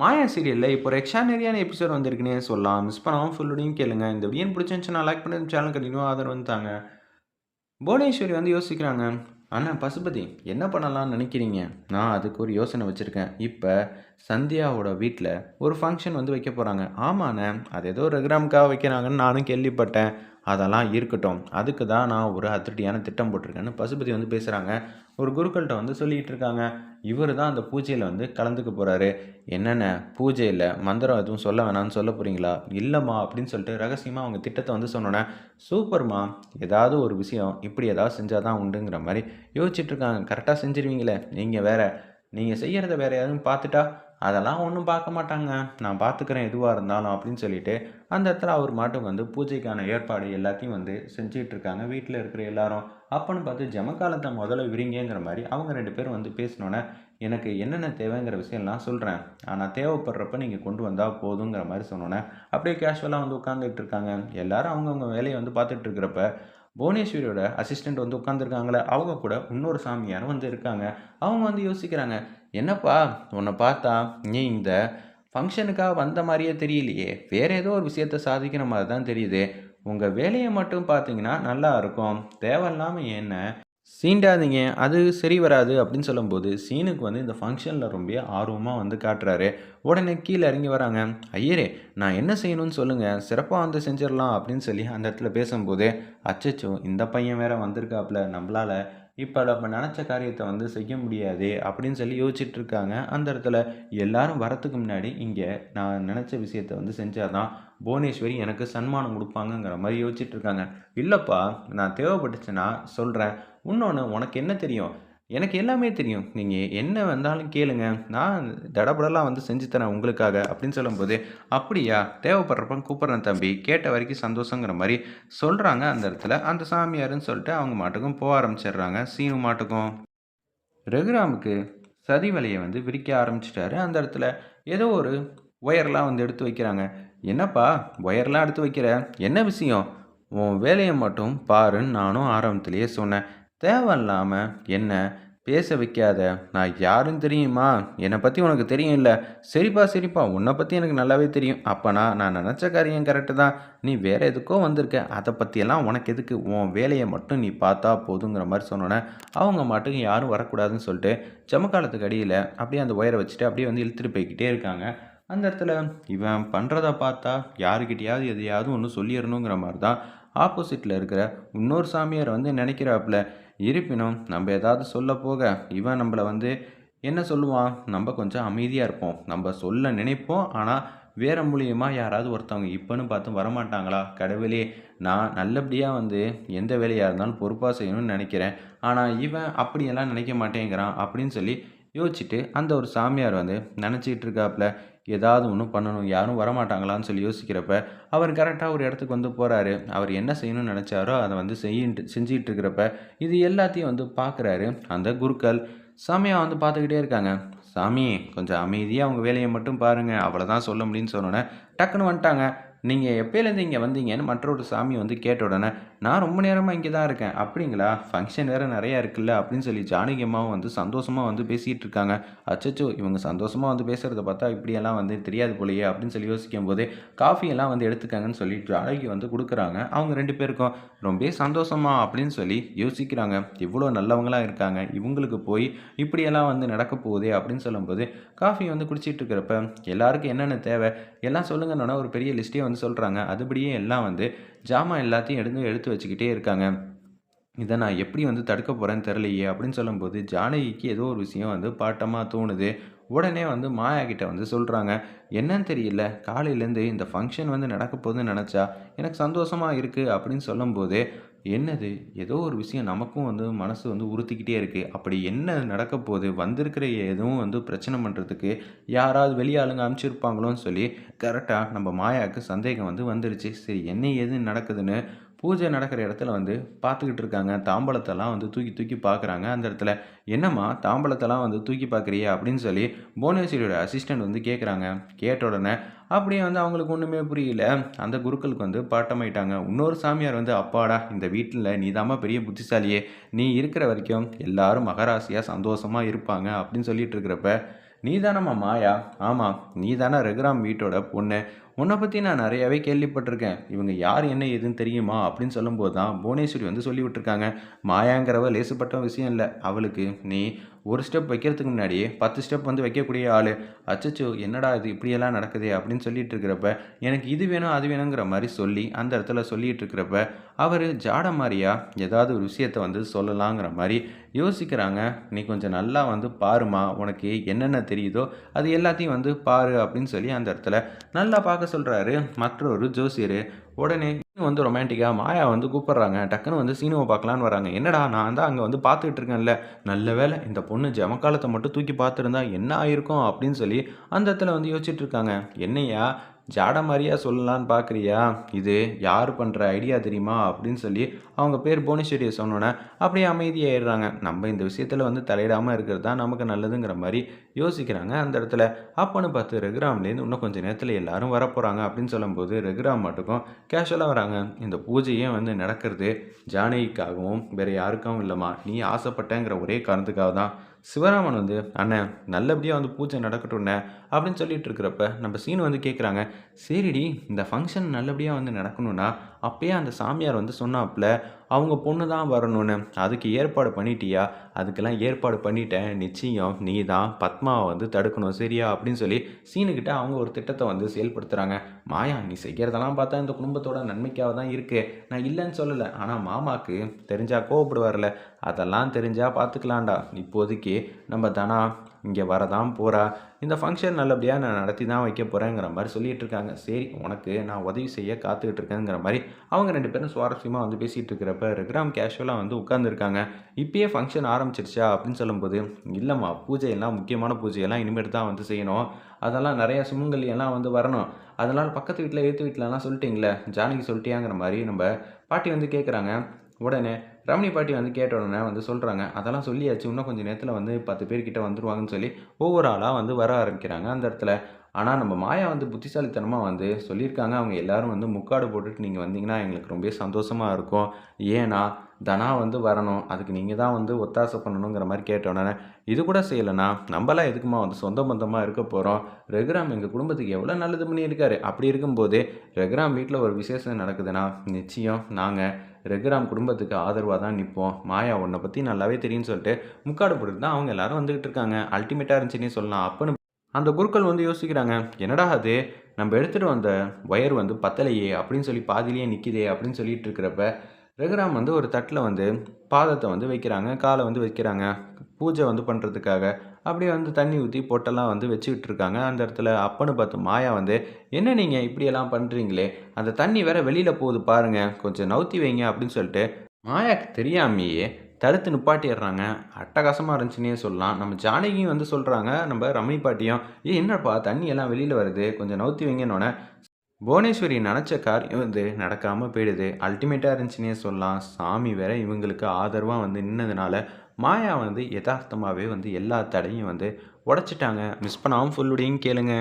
மாயா சீரியலில் இப்போ ஒரு எக்ஸ்ட்ரானரியான எபிசோட் வந்திருக்குன்னே சொல்லலாம். மிஸ் பண்ணாமல் ஃபுல்லோடையும் கேளுங்க. இந்த வீடியோ பிடிச்சிருந்துச்சுன்னா லைக் பண்ணி சேனல் கண்டினியூ ஆதரவு வந்துட்டாங்க புவனேஸ்வரி வந்து யோசிக்கிறாங்க அண்ணா பசுபதி என்ன பண்ணலாம்னு நினைக்கிறீங்க? நான் அதுக்கு ஒரு யோசனை வச்சுருக்கேன். இப்போ சந்தியாவோட வீட்டில் ஒரு ஃபங்க்ஷன் வந்து வைக்க போகிறாங்க ஆமாண்ணே அது ஏதோ ரெகுராமுக்காக வைக்கிறாங்கன்னு நானும் கேள்விப்பட்டேன். அதெல்லாம் இருக்கட்டும். அதுக்கு தான் நான் ஒரு அதிரடியான திட்டம் போட்டிருக்கேன்னு பசுபதி வந்து பேசுகிறாங்க ஒரு குருக்கள்கிட்ட வந்து சொல்லிகிட்டு இருக்காங்க. இவர் தான் அந்த பூஜையில் வந்து கலந்துக்க போகிறாரு என்னென்ன? பூஜையில் மந்திரம் எதுவும் சொல்ல வேணாம்னு சொல்ல போகிறீங்களா இல்லைம்மா அப்படின்னு சொல்லிட்டு ரகசியமாக அவங்க திட்டத்தை வந்து சொன்னோன்னே சூப்பர்மா ஏதாவது ஒரு விஷயம் இப்படி ஏதாவது செஞ்சால் தான் உண்டுங்கிற மாதிரி யோசிச்சுட்ருக்காங்க கரெக்டாக செஞ்சிருவீங்களே. நீங்கள் வேறு நீங்கள் செய்கிறத வேறு யாரும் பார்த்துட்டா அதெல்லாம் ஒன்றும் பார்க்க மாட்டாங்க. நான் பார்த்துக்கிறேன் எதுவாக இருந்தாலும் அப்படின்னு சொல்லிட்டு அந்த இடத்துல அவர் மாட்டுக்கு வந்து பூஜைக்கான ஏற்பாடு எல்லாத்தையும் வந்து செஞ்சுட்டு இருக்காங்க. வீட்டில் இருக்கிற எல்லாரும். அப்போன்னு பார்த்து ஜமக்காலத்தை முதல்ல விரிங்கங்கிற மாதிரி அவங்க ரெண்டு பேரும் வந்து பேசினோன்னே எனக்கு என்னென்ன தேவைங்கிற விஷயம்லாம் சொல்கிறேன் ஆனால் தேவைப்படுறப்ப நீங்கள் கொண்டு வந்தால் போதுங்கிற மாதிரி சொன்னோன்னே அப்படியே கேஷுவலாக வந்து உட்காந்துட்டு இருக்காங்க. எல்லாரும் அவங்கவுங்க வேலையை வந்து பார்த்துட்டு இருக்கிறப்ப புவனேஸ்வரியோட அசிஸ்டண்ட் வந்து உட்காந்துருக்காங்களே அவங்க கூட இன்னொரு சாமியாரும் வந்து இருக்காங்க. அவங்க வந்து யோசிக்கிறாங்க என்னப்பா உன்னை பார்த்தா நீ இந்த ஃபங்க்ஷனுக்காக வந்த மாதிரியே தெரியலையே. வேறு ஏதோ ஒரு விஷயத்த சாதிக்கிற மாதிரி தான் தெரியுது. உங்கள் வேலையை மட்டும் பார்த்தீங்கன்னா நல்லா இருக்கும். தேவையில்லாமல் என்ன சீண்டாதீங்க அது சரி வராது அப்படின்னு சொல்லும்போது சீனுக்கு வந்து இந்த ஃபங்க்ஷனில் ரொம்ப ஆர்வமாக வந்து காட்டுறாரு. உடனே கீழே இறங்கி வராங்க. ஐயரே நான் என்ன செய்யணும்னு சொல்லுங்கள் சிறப்பாக வந்து செஞ்சிடலாம் அப்படின்னு சொல்லி அந்த இடத்துல பேசும்போது அச்சச்சோ இந்த பையன் வேற வந்திருக்காப்புல நம்மளால் இப்போ நம்ம நினச்ச காரியத்தை வந்து செய்ய முடியாது அப்படின்னு சொல்லி யோசிச்சுட்டு இருக்காங்க அந்த இடத்துல எல்லாரும் வரத்துக்கு முன்னாடி இங்கே நான் நினச்ச விஷயத்த வந்து செஞ்சாதான் புவனேஸ்வரி எனக்கு சன்மானம் கொடுப்பாங்கங்கிற மாதிரி யோசிச்சுட்டு இருக்காங்க இல்லைப்பா நான் தேவைப்பட்டுச்சுன்னா சொல்கிறேன் இன்னொன்று உனக்கு என்ன தெரியும்? எனக்கு எல்லாமே தெரியும். நீங்கள் என்ன வந்தாலும் கேளுங்க. நான் தடபடலாம் வந்து செஞ்சு தரேன் உங்களுக்காக அப்படின்னு சொல்லும்போது அப்படியா? தேவைப்படுறப்ப கூப்பிட்றேன் தம்பி. கேட்ட வரைக்கும் சந்தோஷங்கிற மாதிரி சொல்கிறாங்க அந்த இடத்துல. அந்த சாமியாருன்னு சொல்லிட்டு அவங்க மாட்டுக்கும் போக ஆரம்பிச்சிடுறாங்க. சீனு மாட்டுக்கும். ரகுராமுக்கு சதி வலையை வந்து விரிக்க ஆரம்பிச்சிட்டாரு. அந்த இடத்துல ஏதோ ஒரு ஒயர்லாம் வந்து எடுத்து வைக்கிறாங்க. என்னப்பா ஒயர்லாம் எடுத்து வைக்கிற? என்ன விஷயம்? உன் வேலையை மட்டும் பாருன்னு நானும் ஆரம்பத்திலேயே சொன்னேன். தேவையில்லாமல் என்ன பேச வைக்காத? நான் யாரும் தெரியுமா? என்னை பற்றி உனக்கு தெரியும் இல்லை சரிப்பா சரிப்பா. உன்னை பற்றி எனக்கு நல்லாவே தெரியும். அப்போனா நான் நினச்ச காரியம் கரெக்டு தான். நீ வேறு எதுக்கோ வந்திருக்க. அதை பற்றியெல்லாம் உனக்கு எதுக்கு? உன் வேலையை மட்டும் நீ பார்த்தா போதுங்கிற மாதிரி சொன்னோன்னே அவங்க மட்டும் யாரும் வரக்கூடாதுன்னு சொல்லிட்டு ஜமக்காலத்துக்கு அடியில் அப்படியே அந்த ஒயரை வச்சுட்டு அப்படியே வந்து இழுத்துட்டு போய்கிட்டே இருக்காங்க. அந்த இடத்துல இவன் பண்ணுறத பார்த்தா யாருக்கிட்டையாவது எதையாவது ஒன்று சொல்லிடணுங்கிற மாதிரி தான் ஆப்போசிட்டில் இருக்கிற இன்னொரு சாமியார் வந்து நினைக்கிறாப்புல. இருப்பினும் நம்ம ஏதாவது சொல்ல போக இவன் நம்மளை வந்து என்ன சொல்லுவான்? நம்ம கொஞ்சம் அமைதியாக இருப்போம். நம்ம சொல்ல நினைப்போம். ஆனால் வேறு மூலியமாக யாராவது ஒருத்தவங்க இப்போன்னு பார்த்து வரமாட்டாங்களா? கடவுளே நான் நல்லபடியாக வந்து எந்த வேலையாக இருந்தாலும் பொறுப்பாக செய்யணும்னு நினைக்கிறேன். ஆனால் இவன் அப்படியெல்லாம் நினைக்க மாட்டேங்கிறான் அப்படின்னு சொல்லி யோசிச்சுட்டு அந்த ஒரு சாமியார் வந்து நினச்சிக்கிட்டு இருக்காப்புல ஏதாவது ஒன்று பண்ணணும் யாரும் வரமாட்டாங்களான்னு சொல்லி யோசிக்கிறப்ப அவர் கரெக்டாக ஒரு இடத்துக்கு வந்து போகிறாரு அவர் என்ன செய்யணும்னு நினச்சாரோ அதை வந்து செய்யிட்டு செஞ்சிகிட்டு இருக்கிறப்ப இது எல்லாத்தையும் வந்து பார்க்குறாரு அந்த குருக்கள். சாமியாக வந்து பார்த்துக்கிட்டே இருக்காங்க. சாமி கொஞ்சம் அமைதியாக அவங்க வேலையை மட்டும் பாருங்கள் அவ்வளோதான் சொல்ல முடியும்னு சொன்னோன்னே டக்குன்னு வந்துட்டாங்க. நீங்கள் எப்போலேருந்து இங்கே வந்தீங்கன்னு மற்றொரு சாமி வந்து கேட்ட உடனே நான் ரொம்ப நேரமாக இங்கே தான் இருக்கேன். அப்படிங்களா? ஃபங்க்ஷன் வேறு நிறையா இருக்குல்ல? அப்படின்னு சொல்லி ஜானகி அம்மாவும் வந்து சந்தோஷமாக வந்து பேசிகிட்டு இருக்காங்க. அச்சச்சோ இவங்க சந்தோஷமாக வந்து பேசுகிறத பார்த்தா இப்படியெல்லாம் வந்து தெரியாது போலையே அப்படின்னு சொல்லி யோசிக்கும் போது காஃபியெல்லாம் வந்து எடுத்துக்காங்கன்னு சொல்லி ஜானகி வந்து கொடுக்குறாங்க. அவங்க ரெண்டு பேருக்கும் ரொம்ப சந்தோஷமா அப்படின்னு சொல்லி யோசிக்கிறாங்க. இவ்வளோ நல்லவங்களாக இருக்காங்க. இவங்களுக்கு போய் இப்படியெல்லாம் வந்து நடக்க போகுதே அப்படின்னு சொல்லும்போது காஃபி வந்து குடிச்சிட்டு இருக்கிறப்ப எல்லாருக்கும் என்னென்ன தேவை? எல்லாம் சொல்லுங்கன்னா ஒரு பெரிய லிஸ்ட்டே வந்து சொல்கிறாங்க அதுபடியே எல்லாம் வந்து ஜாமான் எல்லாத்தையும் எடுத்து எடுத்து வச்சுக்கிட்டே இருக்காங்க. இதை நான் எப்படி வந்து தடுக்க போகிறேன்னு தெரிலையே அப்படின்னு சொல்லும்போது ஜானகிக்கு ஏதோ ஒரு விஷயம் வந்து பாட்டமாக தோணுது. உடனே வந்து மாயா கிட்ட வந்து சொல்கிறாங்க என்னன்னு தெரியல காலையிலேருந்து இந்த ஃபங்க்ஷன் வந்து நடக்க போகுதுன்னு நினச்சா எனக்கு சந்தோஷமாக இருக்குது அப்படின்னு சொல்லும்போது என்னது? ஏதோ ஒரு விஷயம் நமக்கும் வந்து மனசு வந்து உறுத்திக்கிட்டே இருக்குது அப்படி என்ன நடக்க போகுது? வந்திருக்கிற எதுவும் வந்து பிரச்சனை பண்ணுறதுக்கு யாராவது வெளியாளுங்க அனுப்பிச்சிருப்பாங்களோன்னு சொல்லி கரெக்டாக நம்ம மாயாவுக்கு சந்தேகம் வந்து வந்துருச்சு. சரி என்ன ஏது நடக்குதுன்னு பூஜை நடக்கிற இடத்துல வந்து பார்த்துக்கிட்டு இருக்காங்க. தாம்பலத்தெல்லாம் வந்து தூக்கி தூக்கி பார்க்குறாங்க. அந்த இடத்துல என்னம்மா தாம்பலத்தெல்லாம் வந்து தூக்கி பார்க்குறியா? அப்படின்னு சொல்லி புவனேஸ்வரியோட அசிஸ்டண்ட் வந்து கேட்குறாங்க கேட்ட உடனே அப்படியே வந்து அவங்களுக்கு ஒன்றுமே புரியல. அந்த குருக்களுக்கு வந்து பாட்டமாயிட்டாங்க. இன்னொரு சாமியார் வந்து அப்பாடா இந்த வீட்டில் நீ தாம்மா பெரிய புத்திசாலியே. நீ இருக்கிற வரைக்கும் எல்லாரும் மகராசியாக சந்தோஷமாக இருப்பாங்க. அப்படின்னு சொல்லிட்டு இருக்கிறப்ப நீ தானம்மா மாயா? ஆமாம் நீ தானே ரகுராம் வீட்டோட பொண்ணு. உன்னை பற்றி நான் நிறையாவே கேள்விப்பட்டிருக்கேன். இவங்க யார் என்ன ஏதுன்னு தெரியுமா? அப்படின்னு சொல்லும்போது தான் புவனேஸ்வரி வந்து சொல்லி விட்டுருக்காங்க. மாயாங்கிறவ லேசுப்பட்ட விஷயம் இல்லை. அவளுக்கு நீ ஒரு ஸ்டெப் வைக்கிறதுக்கு முன்னாடியே பத்து ஸ்டெப் வந்து வைக்கக்கூடிய ஆள். அச்சச்சோ என்னடா இது இப்படியெல்லாம் நடக்குதே? அப்படின்னு சொல்லிட்டு இருக்கிறப்ப எனக்கு இது வேணும் அது வேணுங்கிற மாதிரி சொல்லி அந்த இடத்துல சொல்லிட்டு இருக்கிறப்ப அவர் ஜாட மாதிரியா ஏதாவது ஒரு விஷயத்தை வந்து சொல்லலாங்கிற மாதிரி யோசிக்கிறாங்க. நீ கொஞ்சம் நல்லா வந்து பாருமா உனக்கு என்னென்ன தெரியுதோ அது எல்லாத்தையும் வந்து பாரு அப்படின்னு சொல்லி அந்த இடத்துல நல்லா பார்க்க சொல்கிறாரு மற்றொரு ஜோசியர் உடனே வந்து ரொமான்டிக்காக மாயா வந்து கூப்பிட்றாங்க டக்குன்னு வந்து சீனுவை பார்க்கலான்னு வராங்க. என்னடா நான் தான் அங்கே வந்து பார்த்துக்கிட்டு இருக்கேன்ல. நல்ல வேளை இந்த பொண்ணு ஜமக்காலத்தை மட்டும் தூக்கி பார்த்துருந்தா என்ன ஆயிருக்கும்? அப்படின்னு சொல்லி அந்த இடத்துல வந்து யோசிச்சுட்டு இருக்காங்க. என்னையா ஜாட மாதிரியா சொல்லலான்னு பார்க்குறியா இது யார் பண்ணுற ஐடியா தெரியுமா? அப்படின்னு சொல்லி அவங்க பேர் புவனேஸ்வரியை சொன்னோன்னே அப்படியே அமைதியாகிடுறாங்க நம்ம இந்த விஷயத்தில் வந்து தலையிடாமல் இருக்கிறது தான் நமக்கு நல்லதுங்கிற மாதிரி யோசிக்கிறாங்க அந்த இடத்துல. அப்போன்னு பார்த்து ரகுராம்லேருந்து இன்னும் கொஞ்சம் நேரத்தில் எல்லாரும் வரப்போகிறாங்க அப்படின்னு சொல்லும்போது ரகுராம் மட்டுக்கும் கேஷுவலாக வராங்க. இந்த பூஜையே வந்து நடக்கிறது ஜானகிக்காகவும் வேறு யாருக்காகவும் இல்லைம்மா. நீ ஆசைப்பட்டேங்கிற ஒரே காரணத்துக்காக தான் சிவராமன் வந்து அண்ணன் நல்லபடியாக வந்து பூஜை நடக்கட்டும்ண்ணே அப்படின்னு சொல்லிட்டு இருக்கிறப்ப நம்ம சீன் வந்து கேட்குறாங்க சரிடி இந்த ஃபங்க்ஷன் நல்லபடியாக வந்து நடக்கணும்னா அப்பயே அந்த சாமியார் வந்து சொன்னாப்புல அவங்க பொண்ணு தான் வரணும்னு. அதுக்கு ஏற்பாடு பண்ணிட்டியா? அதுக்கெல்லாம் ஏற்பாடு பண்ணிட்டேன். நிச்சயம் நீ தான் பத்மாவை வந்து தடுக்கணும். சரியா? அப்படின்னு சொல்லி சீனுக்கிட்ட அவங்க ஒரு திட்டத்தை வந்து செயல்படுத்துகிறாங்க மாயா நீ செய்கிறதெல்லாம் பார்த்தா இந்த குடும்பத்தோட நன்மைக்காக தான் இருக்குது நான் இல்லைன்னு சொல்லலை. ஆனால் மாமாக்கு தெரிஞ்சால் கோவப்படுவார்ல. அதெல்லாம் தெரிஞ்சால் பார்த்துக்கலாம்டா இப்போதைக்கு நம்ம தனா இங்கே வரதான் போகிறா இந்த ஃபங்க்ஷன் நல்லபடியாக நான் நடத்தி தான் வைக்க போகிறேங்கிற மாதிரி சொல்லிகிட்டு இருக்காங்க. சரி உனக்கு நான் உதவி செய்ய காத்துக்கிட்டு இருக்கேங்கிற மாதிரி அவங்க ரெண்டு பேரும் சுவாரஸ்யமாக வந்து பேசிகிட்டு இருக்கிறப்ப ரெக்ராம் கேஷுவலாக வந்து உட்காந்துருக்காங்க இப்பயே ஃபங்க்ஷன் ஆரம்பிச்சிருச்சா அப்படின்னு சொல்லும்போது இல்லைம்மா பூஜையெல்லாம் முக்கியமான பூஜையெல்லாம் இனிமேட்டு தான் வந்து செய்யணும். அதெல்லாம் நிறையா சுமங்கலியெல்லாம் வந்து வரணும். அதனால் பக்கத்து வீட்டில் எழுத்து வீட்டிலலாம் சொல்லிட்டீங்களே ஜானகி சொல்லிட்டியாங்கிற மாதிரி நம்ம பாட்டி வந்து கேட்குறாங்க உடனே ரமணி பாட்டி வந்து கேட்ட உடனே வந்து சொல்கிறாங்க அதெல்லாம் சொல்லியாச்சு. இன்னும் கொஞ்சம் நேரத்தில் வந்து பத்து பேர்கிட்ட வந்துடுவாங்கன்னு சொல்லி ஒவ்வொரு ஆளாக வந்து வர ஆரம்பிக்கிறாங்க. அந்த இடத்துல ஆனால் நம்ம மாயா வந்து புத்திசாலித்தனமாக வந்து சொல்லியிருக்காங்க. அவங்க எல்லாரும் வந்து முக்காடு போட்டுட்டு நீங்கள் வந்தீங்கன்னா எங்களுக்கு ரொம்ப சந்தோஷமாக இருக்கும். ஏன்னா தனா வந்து வரணும். அதுக்கு நீங்கள் தான் வந்து ஒத்தாசை பண்ணணுங்கிற மாதிரி கேட்டோன்னே இது கூட செய்யலைன்னா நம்மளாம் எதுக்குமா வந்து சொந்த பந்தமாக இருக்க போகிறோம் ரகுராம் எங்கள் குடும்பத்துக்கு எவ்வளோ நல்லது பண்ணியிருக்காரு? அப்படி இருக்கும்போது ரகுராம் வீட்டில் ஒரு விசேஷம் நடக்குதுன்னா நிச்சயம் நாங்கள் ரகுராம் குடும்பத்துக்கு ஆதரவாக தான் நிற்போம் மாயா உன்னை பற்றி நல்லாவே தெரியும்னு சொல்லிட்டு முக்காடு போட்டுட்டு தான் அவங்க எல்லாரும் வந்துக்கிட்டு இருக்காங்க. அல்டிமேட்டாக இருந்துச்சுன்னே சொல்லலாம். அப்போன்னு அந்த குருக்கள் வந்து யோசிக்கிறாங்க என்னடா அது? நம்ம எடுத்துகிட்டு வந்த ஒயர் வந்து பத்தலையே அப்படின்னு சொல்லி பாதிலேயே நிற்கிதே அப்படின்னு சொல்லிட்டு இருக்கிறப்ப ரகுராம் வந்து ஒரு தட்டில் வந்து பாதத்தை வந்து வைக்கிறாங்க காலை வந்து வைக்கிறாங்க பூஜை வந்து பண்ணுறதுக்காக அப்படியே வந்து தண்ணி ஊற்றி பொட்டெல்லாம் வந்து வச்சுக்கிட்டு இருக்காங்க. அந்த இடத்துல அப்பன்னு பார்த்து மாயா வந்து என்ன நீங்கள் இப்படியெல்லாம் பண்ணுறீங்களே அந்த தண்ணி வேற வெளியில் போகுது பாருங்கள் கொஞ்சம் நவுத்தி வைங்க அப்படின்னு சொல்லிட்டு மாயாக்கு தெரியாமையே தடுத்து நிப்பாட்டிடுறாங்க. அட்டகாசமாக இருந்துச்சுன்னே சொல்லலாம். நம்ம ஜானகியும் வந்து சொல்கிறாங்க நம்ம ரமணி பாட்டியும் ஏ என்னப்பா தண்ணி எல்லாம் வெளியில் வருது கொஞ்சம் நவுத்தி வைங்கன்னொன்னே. புவனேஸ்வரி நினச்ச காரியம் வந்து நடக்காமல் போயிடுது. அல்டிமேட்டாக இருந்துச்சுன்னே சொல்லலாம். சாமி வேற இவங்களுக்கு ஆதரவாக வந்து நின்னதுனால மாயா வந்து யதார்த்தமாகவே வந்து எல்லா தடையும் வந்து உடச்சிட்டாங்க. மிஸ் பண்ணாமல் ஃபுல்லுடையும் கேளுங்க.